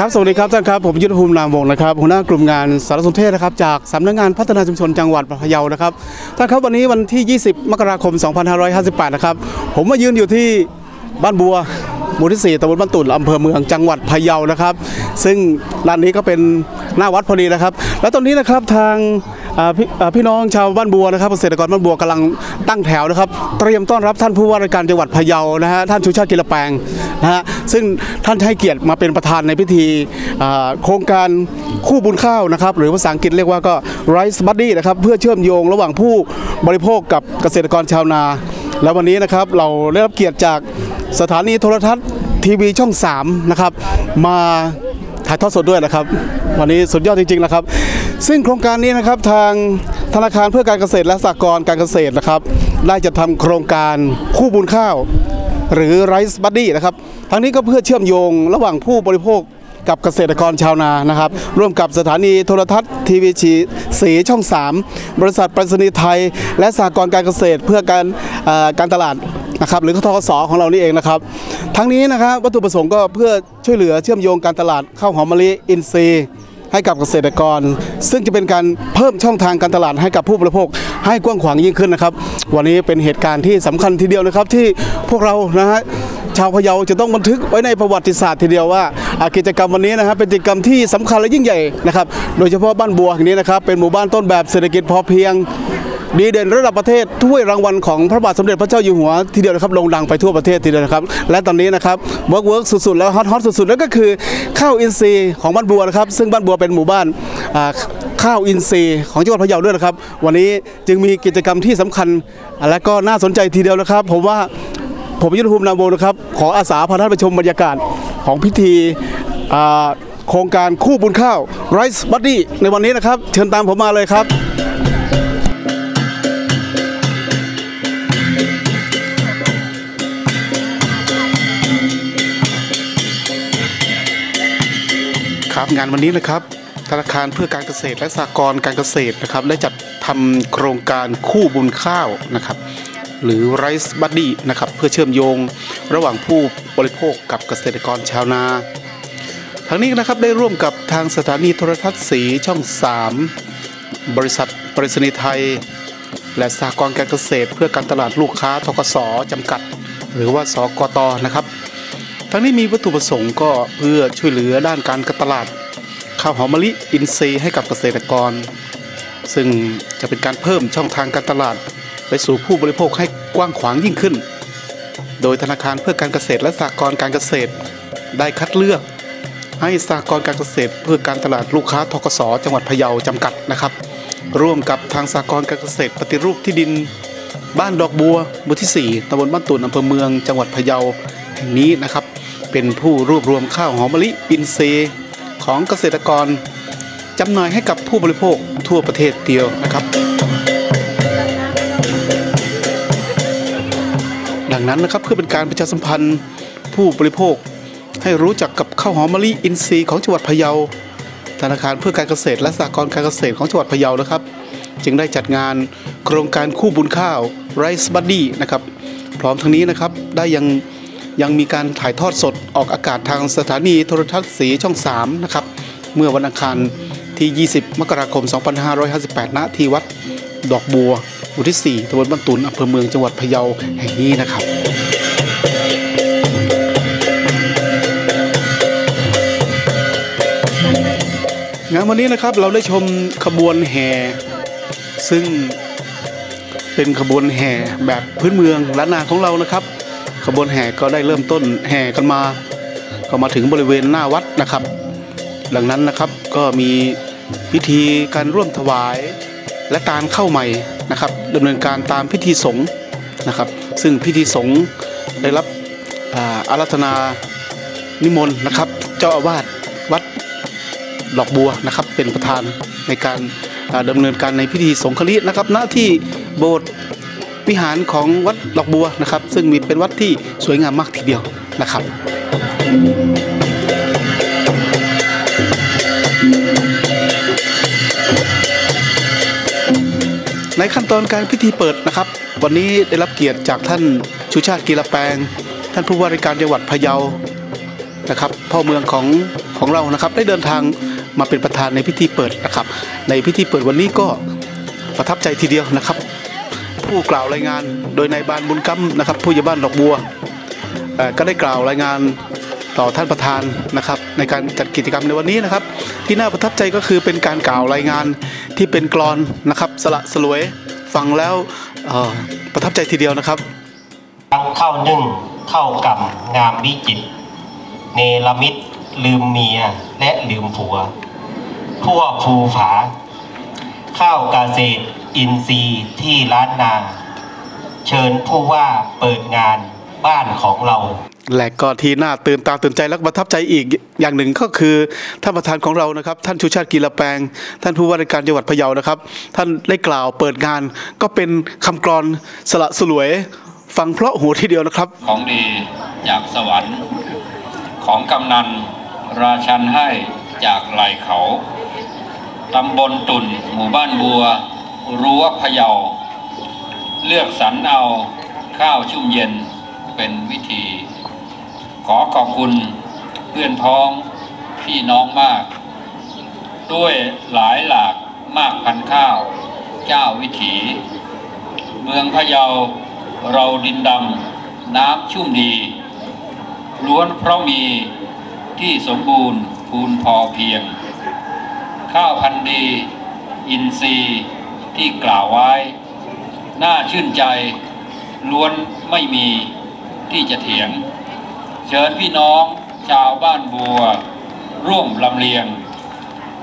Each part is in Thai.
ครับสวัสดีครับท่านครับผมยุทธภูมินามวงศ์นะครับหัวหน้ากลุ่มงานสารสนเทศนะครับจากสำนักงานพัฒนาชุมชนจังหวัดพะเยานะครับท่านครับวันนี้วันที่ 20 มกราคม 2558 นะครับผมมายืนอยู่ที่บ้านบัวหมู่ที่ 4ตำบลบ้านตุ่นอำเภอเมืองจังหวัดพะเยานะครับ ซึ่งร้านนี้ก็เป็นหน้าวัดพอดีนะครับ แล้วตอนนี้นะครับทาง พี่อ่าพี่น้องชาวบ้านบัวนะครับเกษตรกรบ้านบัวกำลังตั้งแถวนะครับ เตรียมต้อนรับท่านผู้ว่าราชการจังหวัดพะเยานะฮะท่านชูชาติกิรแปลงนะฮะซึ่งท่านให้เกียรติมาเป็นประธานในพิธีโครงการคู่บุญข้าวนะครับ หรือภาษาอังกฤษเรียกว่าก็ Rice Buddy นะครับเพื่อเชื่อมโยงระหว่างผู้บริโภคกับเกษตรกรชาวนา แล้ววันนี้นะครับเราได้รับเกียรติจากสถานีโทรทัศน์ทีวีช่อง 3 นะครับ มาถ่ายทอดสดด้วยนะครับ วันนี้สุดยอดจริงๆนะครับ ซึ่งโครงการนี้นะครับทางธนาคารเพื่อการเกษตรและสหกรณ์การเกษตรนะครับ ได้จะทำโครงการคู่บุญข้าว หรือ Rice Buddy นะครับทั้งนี้ก็เพื่อเชื่อมโยงระหว่างผู้บริโภคกับเกษตรกรชาวนานะครับ ร่วมกับสถานีโทรทัศน์ทีวีชีสีช่อง 3 บริษัทปรษณีย์ไทย และสหกรณ์การเกษตรเพื่อการการตลาดนะครับหรือทกสของเรานี่เองนะครับ ทั้งนี้นะครับวัตถุประสงค์ก็เพื่อช่วยเหลือเชื่อมโยงการตลาดข้าวหอมมะลิอินทรีย์ ให้กับเกษตรกร ซึ่งจะเป็นการเพิ่มช่องทางการตลาดให้กับผู้บริโภค ให้กว้างขวางยิ่งขึ้นนะครับ วันนี้เป็นเหตุการณ์ที่สำคัญทีเดียวนะครับที่พวกเรานะฮะชาวพะเยาจะต้องบันทึกไว้ในประวัติศาสตร์ทีเดียวว่าอ่ากิจกรรมวันนี้นะครับเป็นกิจกรรมที่สำคัญและยิ่งใหญ่นะครับ โดยเฉพาะบ้านบัวแห่งนี้นะครับเป็นหมู่บ้านต้นแบบเศรษฐกิจพอเพียง ดีเด่นระดับประเทศถ้วยรางวัลของพระบาทสมเด็จพระเจ้าอยู่หัวทีเดียวนะครับโด่งดังไปทั่วประเทศทีเดียวนะครับ และตอนนี้นะครับเวิร์กเวิร์กสุดๆแล้วฮอตฮอตสุดๆแล้วก็คือข้าวอินทรีย์ของบ้านบัวนะครับ ซึ่งบ้านบัวเป็นหมู่บ้านข้าวอินทรีย์ของจังหวัดพะเยาด้วยนะครับ วันนี้จึงมีกิจกรรมที่สำคัญ และก็น่าสนใจทีเดียวนะครับ ผมว่าผมยุทธภูมินามวงนะครับ ขออาสาพาท่านไปชมบรรยากาศของพิธีโครงการคู่บุญข้าว Rice Buddy ในวันนี้นะครับ เชิญตามผมมาเลยครับ ครับงานวันนี้นะครับ ธนาคารเพื่อการเกษตรและสหกรณ์การเกษตรนะครับได้จัดทำโครงการคู่บุญข้าวนะครับ หรือ Rice Buddy นะครับเพื่อเชื่อมโยงระหว่างผู้บริโภคกับเกษตรกรชาวนาทั้งนี้นะครับได้ร่วมกับทางสถานีโทรทัศน์สีช่อง 3 บริษัทปรษณีไทย และสหกรณ์การเกษตร เพื่อการตลาดลูกค้าทกสจำกัด หรือว่าสกตนะครับ ทั้งนี้มีวัตถุประสงค์ก็เพื่อช่วยเหลือด้านการตลาด ข้าวหอมมะลิอินทรีย์ให้กับเกษตรกร ซึ่งจะเป็นการเพิ่มช่องทางการตลาด ไปสู่ผู้บริโภคให้กว้างขวางยิ่งขึ้น โดยธนาคารเพื่อการเกษตรและสหกรณ์การเกษตร ได้คัดเลือก ให้สหกรณ์การเกษตร เพื่อการตลาดลูกค้าทกสจังหวัดพะเยาจำกัดนะครับ ร่วมกับทางสหกรณ์การเกษตร ปฏิรูปที่ดิน บ้านดอกบัวหมู่ที่ 4ตำบลบ้านตุนอำเภอเมือง จังหวัดพะเยาแห่งนี้นะครับ เป็นผู้รวบรวมข้าวหอมมะลิอินทรีย์ของเกษตรกรจำหน่ายให้กับผู้บริโภคทั่วประเทศเดียวนะครับ ดังนั้นนะครับเพื่อเป็นการประชาสัมพันธ์ผู้บริโภค ให้รู้จักกับข้าวหอมมะลิอินทรีย์ของจังหวัดพะเยาธนาคารเพื่อการเกษตรและสหกรณ์การเกษตรของจังหวัดพะเยานะครับ จึงได้จัดงานโครงการคู่บุญข้าว Rice Buddy นะครับ พร้อมทั้งนี้นะครับได้ยัง ยังมีการถ่ายทอดสดออกอากาศทางสถานีโทรทัศน์สีช่อง3นะครับเมื่อวันอังคารที่ 20 มกราคม 2558 ณ ที่วัดดอกบัวหมู่ที่ 4ตำบลบ้านตุนอำเภอเมืองจังหวัดพะเยาแห่งนี้นะครับงานวันนี้นะครับเราได้ชมขบวนแห่ซึ่งเป็นขบวนแห่แบบพื้นเมืองล้านนาของเรานะครับ ขบวนแห่ก็ได้เริ่มต้นแห่กันมา ก็มาถึงบริเวณหน้าวัดนะครับ ดังนั้นนะครับก็มีพิธีการร่วมถวายและการเข้าใหม่นะครับดำเนินการตามพิธีสงฆ์นะครับ ซึ่งพิธีสงฆ์ได้รับอารัธนานิมนต์นะครับ เจ้าอาวาสวัดดอกบัวนะครับ เป็นประธานในการอ่าดำเนินการในพิธีสงฆ์คลินะครับณที่โบสถ์ วิหารของวัดดอกบัวนะครับ ซึ่งมีเป็นวัดที่สวยงามมากทีเดียวนะครับ ในขั้นตอนการพิธีเปิดนะครับ วันนี้ได้รับเกียรติจากท่านชูชาติกีรแปลง ท่านผู้ว่าราชการจังหวัดพะเยานะครับพ่อเมืองของของเรานะครับ ได้เดินทางมาเป็นประธานในพิธีเปิดนะครับ ในพิธีเปิดวันนี้ก็ประทับใจทีเดียวนะครับ ผู้กล่าวรายงาน โดยนายบานบุญกำนะครับ ผู้ใหญ่บ้านดอกบัวก็ได้กล่าวรายงานต่อท่านประธานนะครับ ในการจัดกิจกรรมในวันนี้นะครับ ที่น่าประทับใจก็คือเป็นการกล่าวรายงานที่เป็นกลอนนะครับ สละสลวยฟังแล้วประทับใจทีเดียวนะครับทั้งเข้านึ่งเข้ากำงามวิจิตรเนรมิตลืมเมียและลืมผัว ทั่วภูผา ข้าวกาเกษตร อินทรีย์ที่ล้านนาเชิญผู้ว่าเปิดงานบ้านของเรา และก็ที่น่าตื่นตาตื่นใจและก็ประทับใจอีกอย่างหนึ่งก็คือท่านประธานของเรานะครับ ท่านชูชาติกีฬาแปลงท่านผู้ว่าราชการจังหวัดพะเยานะครับ ท่านได้กล่าวเปิดงาน ก็เป็นคำกรอนสละสลวย ฟังเพราะหูทีเดียวนะครับ ของดีจากสวรรค์ ของกำนันราชันให้จากไหลเขาตำบลตุ่นหมู่บ้านบัว รั้วพะเยา เลือกสรรเอาข้าวชุ่มเย็นเป็นวิธี ขอขอบคุณเพื่อนพ้องพี่น้องมาก ด้วยหลายหลากมากพันข้าว เจ้าวิถี เมืองพะเยาเราดินดำน้ำชุ่มดี ล้วนเพราะมีที่สมบูรณ์พูนพอเพียง ข้าวพันธุ์ดี อินทรีย์ ที่กล่าวไว้ น่าชื่นใจ ล้วนไม่มีที่จะเถียง เชิญพี่น้องชาวบ้านบัว ร่วมลำเลียง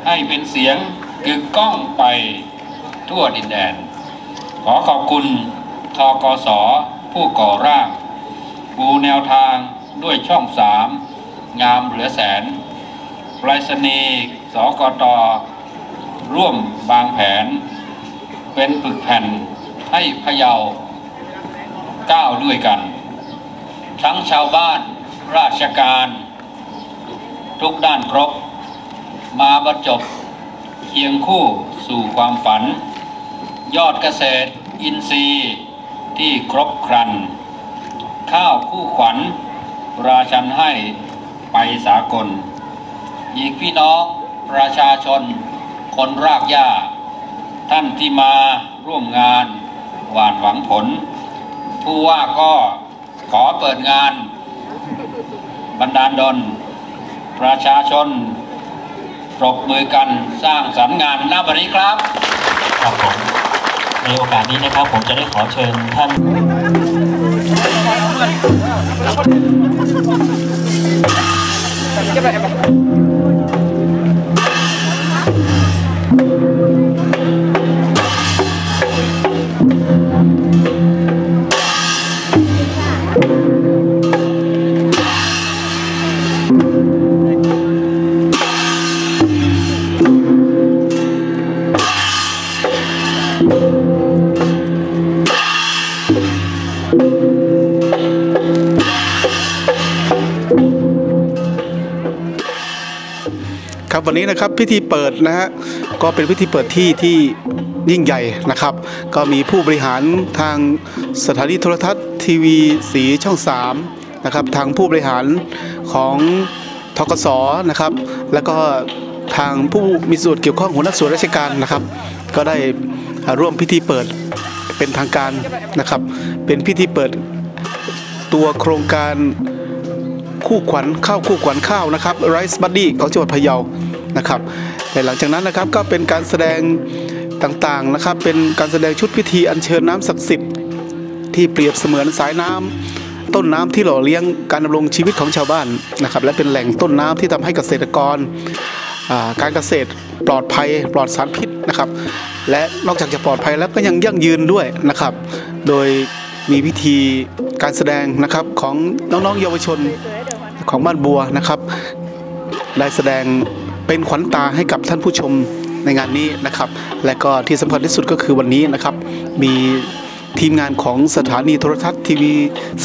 ให้เป็นเสียงกึกก้องไปทั่วดินแดน ขอขอบคุณทกสผู้ก่อร่างปูแนวทางด้วยช่องสามงามเหลือแสนไปรษณีย์สกตร่วมบางแผน เป็นปึกแผ่นให้พะเยาก้าวด้วยกัน ทั้งชาวบ้านราชการ ทุกด้านครบ มาบรรจบเคียงคู่สู่ความฝัน ยอดเกษตรอินทรีย์ที่ครบครัน ข้าวคู่ขวัญ ราชันให้ไปสากลอีกพี่น้องประชาชนคนรากหญ้า ท่านที่มาร่วมงานหวานหวังผล ผู้ว่าก็ขอเปิดงาน บรรดาลดลประชาชนปรบมือกันสร้างสรรค์งานหน้าบันนี้ครับครับผมในโอกาสนี้นะครับ ผมจะได้ขอเชิญท่าน ครับวันนี้นะครับพิธีเปิดนะฮะก็เป็นพิธีเปิดที่ที่ยิ่งใหญ่นะครับ ก็มีผู้บริหารทางสถานีโทรทัศน์ทีวีสีช่อง3นะครับทางผู้บริหารของทกสนะครับ แล้วก็ทางผู้มีส่วนเกี่ยวข้องหัวหน้าส่วนราชการนะครับ ก็ได้ร่วมพิธีเปิดเป็นทางการนะครับ เป็นพิธีเปิดตัวโครงการ คู่ขวัญข้าวคู่ขวัญข้าวนะครับ Rice Buddy ของจังหวัดพะเยานะครับแต่หลังจากนั้นนะครับก็เป็นการแสดงต่างๆนะครับเป็นการแสดงชุดพิธีอัญเชิญน้ำศักดิ์สิทธิ์ที่เปรียบเสมือนสายน้ำต้นน้ำที่หล่อเลี้ยงการดำรงชีวิตของชาวบ้านนะครับและเป็นแหล่งต้นน้ำที่ทำให้เกษตรกรการเกษตรปลอดภัยปลอดสารพิษนะครับ และนอกจากจะปลอดภัยแล้วก็ยังยั่งยืนด้วยนะครับ โดยมีวิธีการแสดงนะครับของน้องๆเยาวชน ของบ้านบัวนะครับ ได้แสดงเป็นขวัญตาให้กับท่านผู้ชมในงานนี้นะครับ และก็ที่สำคัญที่สุดก็คือวันนี้นะครับ มีทีมงานของสถานีโทรทัศน์ทีวี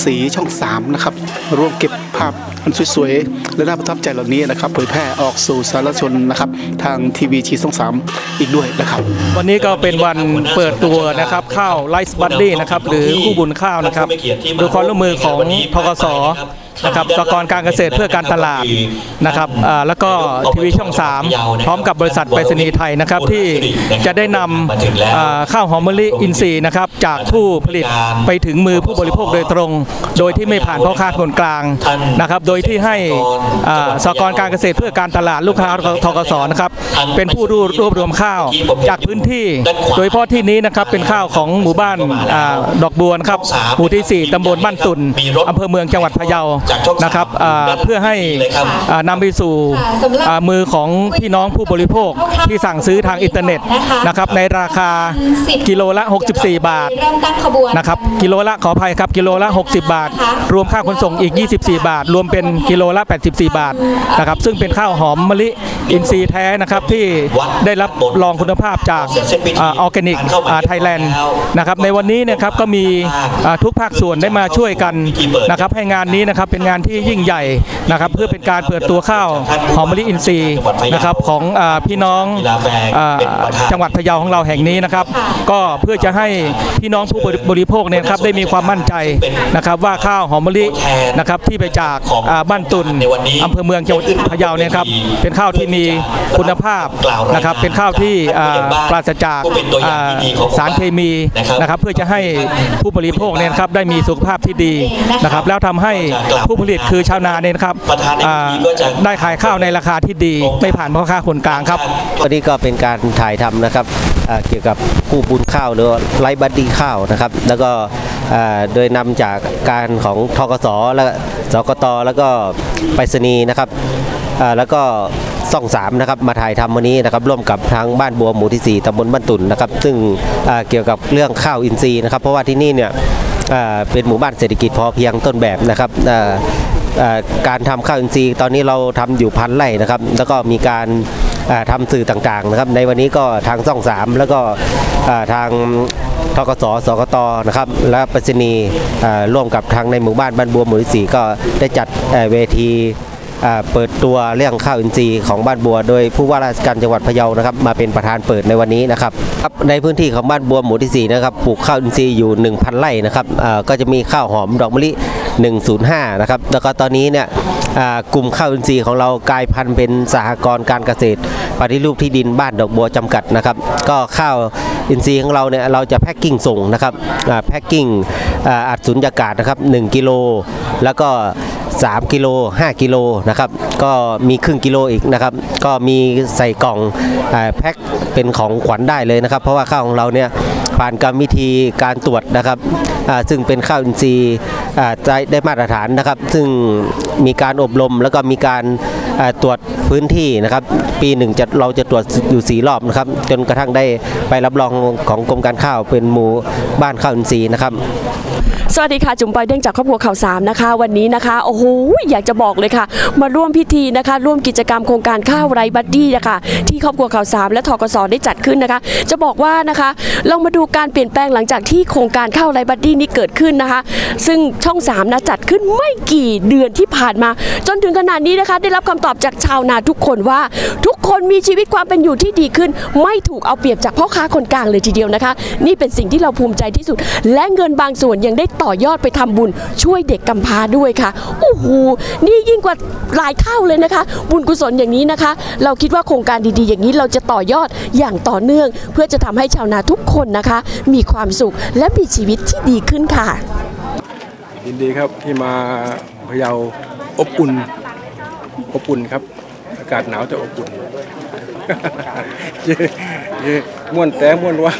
สีช่อง 3 นะครับ ร่วมเก็บภาพอันสวยๆ และน่าประทับใจเหล่านี้นะครับ เผยแพร่ออกสู่สาธารณชนนะครับ ทางทีวีชีช่อง 3 อีกด้วยนะครับ วันนี้ก็เป็นวันเปิดตัวนะครับ ข้าวไลซ์บัดดี้นะครับ หรือคู่บุญข้าวนะครับโดยความร่วมมือของทกสนะครับสหกรณ์การเกษตรเพื่อการตลาดนะครับอ่าแล้วก็ทีวีช่อง 3 พร้อมกับบริษัทไปรษณีย์ไทยนะครับที่จะได้นำอ่าข้าวหอมมะลิอินทรีย์นะครับจากผู้ผลิตไปถึงมือผู้บริโภคโดยตรง โดยที่ไม่ผ่านพ่อค้าคนกลางนะครับโดยที่ให้อ่าสหกรณ์การเกษตรเพื่อการตลาดลูกค้าทกสนะครับเป็นผู้รวบรวบรวมข้าวจากพื้นที่ โดยเฉพาะที่นี้นะครับเป็นข้าวของหมู่บ้านอ่าดอกบัวนะครับหมู่ที่ 4ตำบลบ้านตุนอำเภอเมืองจังหวัดพะเยานะครับอ่าเพื่อให้อ่านำไปสู่อ่ามือของพี่น้องผู้บริโภคที่สั่งซื้อทางอินเทอร์เน็ตนะครับในราคากิโลละ 64 บาทเริ่มตั้งขบวนนะครับกิโลละขออภัยครับกิโลละ 60 บาท รวมค่าขนส่งอีก 24 บาท รวมเป็นกิโลละ 84 บาทนะครับซึ่งเป็นข้าวหอมมะลิอินทรีย์แท้นะครับที่ได้รับรองคุณภาพจากออร์แกนิกไทยแลนด์นะครับในวันนี้นะครับก็มีอ่าทุกภาคส่วนได้มาช่วยกันนะครับให้งานนี้นะครับเป็นงานที่ยิ่งใหญ่นะครับเพื่อเป็นการเปิดตัวข้าวหอมมะลิอินทรีย์นะครับของอพี่น้องอจังหวัดพะเยาของเราแห่งนี้นะครับ ก็เพื่อจะให้พี่น้องผู้บริโภคเนี่ยครับได้มีความมั่นใจนะครับว่าข้าวหอมมะลินะครับที่ไปจากบ้านตุนอำเภอเมืองจังหวัดพะเยาเนี่ยครับเป็นข้าวที่มีคุณภาพนะครับเป็นข้าวที่ปราศจากสารเคมีนะครับเพื่อจะให้ผู้บริโภคเนี่ยครับได้มีสุขภาพที่ดีนะครับแล้วทำให้ผู้ผลิตคือชาวนาเนี่ยนะครับอ่าได้ขายข้าวในราคาที่ดีไม่ผ่านพ่อค้าคนกลางครับวันนี้ก็เป็นการถ่ายทำนะครับอ่าเกี่ยวกับผู้บุญข้าวหรือว่าไร้บัดดี้ข้าวนะครับ แล้วก็อ่าโดยนำจากการของทกสและสกตแล้วก็ไปรษณีย์นะครับอ่าแล้วก็ซ่องสามนะครับมาถ่ายทำวันนี้นะครับร่วมกับทางบ้านบัวหมู่ที่ 4ตำบลบ้านตุ่นนะครับ ซึ่งอ่าเกี่ยวกับเรื่องข้าวอินทรีย์นะครับ เพราะว่าที่นี่เนี่ยอ่า เป็นหมู่บ้านเศรษฐกิจพอเพียงต้นแบบนะครับการทำข้าวอินทรีย์ตอนนี้เราทำอยู่พันไร่นะครับ แล้วก็มีการทำสื่อต่างๆนะครับ ในวันนี้ก็ทางซ่องสามแล้วก็ทางทกสสกตนะครับ และปรษณีร่วมกับทางในหมู่บ้านบ้านบัวหมู่ที่สี่ก็ได้จัดเวที เปิดตัวเรื่องข้าวอินทรีย์ของบ้านบัว โดยผู้ว่าราชการจังหวัดพะเยานะครับมาเป็นประธานเปิดในวันนี้นะครับในพื้นที่ของบ้านบัวหมู่ที่สี่นะครับปลูกข้าวอินทรีย์อยู่ 1,000 ไร่นะครับก็จะมีข้าวหอมดอกมะลิ 105 นะครับแล้วก็ตอนนี้เนี่ยกลุ่มข้าวอินทรีย์ของเรากลายพันธุ์เป็นสหกรณ์การเกษตรปฏิรูปที่ดินบ้านดอกบัวจำกัดนะครับ ก็ข้าวอินทรีย์ของเราเนี่ยเราจะแพ็กกิ้งส่งนะครับแพ็กกิ้งอัดสุญญากาศนะครับ1กิโลแล้วก็ 3 กิโล 5 กิโลนะครับก็มีครึ่งกิโลอีกนะครับก็มีใส่กล่องแพ็คเป็นของขวัญได้เลยนะครับ เพราะว่าข้าวของเราเนี่ยผ่านกรรมวิธีการตรวจนะครับซึ่งเป็นข้าวอินทรีย์ได้มาตรฐานนะครับ ซึ่งมีการอบรมแล้วก็มีการตรวจ พื้นที่นะครับ ปีหนึ่งจะเราจะตรวจอยู่สีรอบนะครับ จนกระทั่งได้ไปรับรองของกรมการข้าวเป็นหมู่บ้านข้าวอินทรีย์นะครับสวัสดีค่ะ จุ๋มปอยเด้งจากครอบครัวข่าวสามนะคะ วันนี้นะคะโอ้โหอยากจะบอกเลยค่ะ มาร่วมพิธีนะคะ ร่วมกิจกรรมโครงการข้าวไรบัดดี้นะคะที่ครอบครัวข่าวสามและทกสได้จัดขึ้นนะคะ จะบอกว่านะคะเรามาดูการเปลี่ยนแปลงหลังจากที่โครงการข้าวไรบัดดี้นี้เกิดขึ้นนะคะ ซึ่งช่องสามนะจัดขึ้นไม่กี่เดือนที่ผ่านมา จนถึงขนาดนี้นะคะ ได้รับคำตอบจากชาวนาทุกคนว่าทุกคนมีชีวิตความเป็นอยู่ที่ดีขึ้น ไม่ถูกเอาเปรียบจากพ่อค้าคนกลางเลยทีเดียวนะคะ นี่เป็นสิ่งที่เราภูมิใจที่สุด และเงินบางส่วนยังได้ต่อยอดไปทำบุญ ช่วยเด็กกำพร้าด้วยค่ะโอ้โหนี่ยิ่งกว่าหลายเท่าเลยนะคะ บุญกุศลอย่างนี้นะคะ เราคิดว่าโครงการดีๆ อย่างนี้เราจะต่อยอดอย่างต่อเนื่อง เพื่อจะทำให้ชาวนาทุกคนนะคะ มีความสุขและมีชีวิตที่ดีขึ้นค่ะยินดีครับที่มาพะเยาอบอุ่นอบอุ่นครับากาศหนาวแต่อบอุ่นเย่เย่ม่วนแต่ม่วนวะ